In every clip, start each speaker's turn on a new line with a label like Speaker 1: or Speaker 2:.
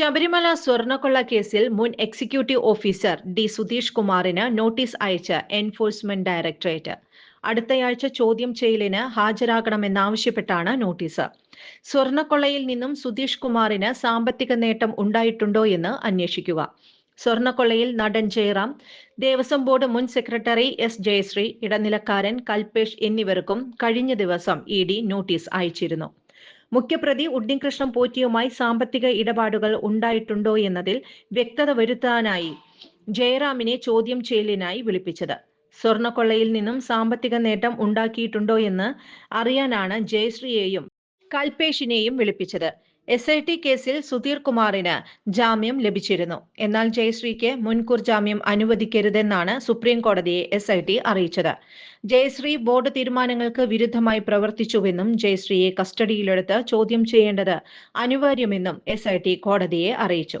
Speaker 1: ശബരിമല സ്വർണക്കൊള്ള കേസിൽ മുൻ executive officer D Sudheesh കുമാറിന് നോട്ടീസ് അയച്ച എൻഫോഴ്സ്മെന്റ് ഡയറക്ടറേറ്റ് അടുത്തയാഴ്ച ചോദ്യം ചെയ്യലിന് ഹാജരാകണമെന്നാവശ്യപ്പെട്ടാണ് നോട്ടീസ് സ്വർണക്കൊള്ളയിൽ നിന്നും സുധീഷ് കുമാറിന് സാമ്പത്തിക നേട്ടം ഉണ്ടായിട്ടുണ്ടോ എന്ന് അന്വേഷിക്കുക. സ്വർണക്കൊള്ളയിൽ നടൻ ജയറാം ദേവസ്വം ബോർഡ് മുൻ സെക്രട്ടറി എസ് ജയശ്രീ ഇടനിലക്കാരൻ കൽപേഷ് എന്നിവർക്കും കഴിഞ്ഞ ദിവസം ഇ ഡി നോട്ടീസ് അയച്ചിരുന്നു. മുഖ്യപ്രതി ഉണ്ണികൃഷ്ണൻ പോറ്റിയുമായി സാമ്പത്തിക ഇടപാടുകൾ ഉണ്ടായിട്ടുണ്ടോ എന്നതിൽ വ്യക്തത വരുത്താനായി ജയറാമിനെ ചോദ്യം ചെയ്യലിനായി വിളിപ്പിച്ചത്. സ്വർണക്കൊള്ളയിൽ നിന്നും സാമ്പത്തിക നേട്ടം ഉണ്ടാക്കിയിട്ടുണ്ടോ എന്ന് അറിയാനാണ് ജയശ്രീയെയും കൽപേഷിനെയും വിളിപ്പിച്ചത്. എസ് ഐ ടി കേസിൽ സുധീർ കുമാറിന് ജാമ്യം ലഭിച്ചിരുന്നു. എന്നാൽ ജയശ്രീക്ക് മുൻകൂർ ജാമ്യം അനുവദിക്കരുതെന്നാണ് സുപ്രീം കോടതിയെ എസ് ഐ ടി അറിയിച്ചത്. ജയശ്രീ ബോർഡ് തീരുമാനങ്ങൾക്ക് വിരുദ്ധമായി പ്രവർത്തിച്ചുവെന്നും ജയശ്രീയെ കസ്റ്റഡിയിലെടുത്ത് ചോദ്യം ചെയ്യേണ്ടത് അനിവാര്യമെന്നും എസ് ഐ ടി കോടതിയെ അറിയിച്ചു.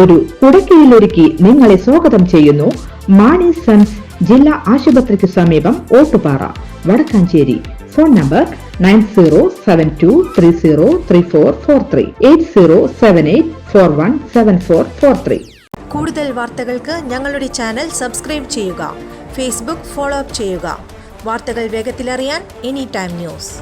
Speaker 2: ഒരു കുടക്കീഴിലൊരുക്കി നിങ്ങളെ സ്വാഗതം ചെയ്യുന്നു. മാണി സൺസ് ജില്ലാ ആശുപത്രിക്ക് സമീപം Ottupara Vadakkanchery. Phone number nine zero seven two three zero three four four three. Eight zero seven eight four one seven four four three.
Speaker 3: കൂടുതൽ വാർത്തകൾക്ക് ഞങ്ങളുടെ ചാനൽ സബ്സ്ക്രൈബ് ചെയ്യുക. ഫേസ്ബുക്ക് ഫോളോ അപ്പ് ചെയ്യുക. വാർത്തകൾ വേഗത്തിലറിയാൻ എനി ടൈം ന്യൂസ്.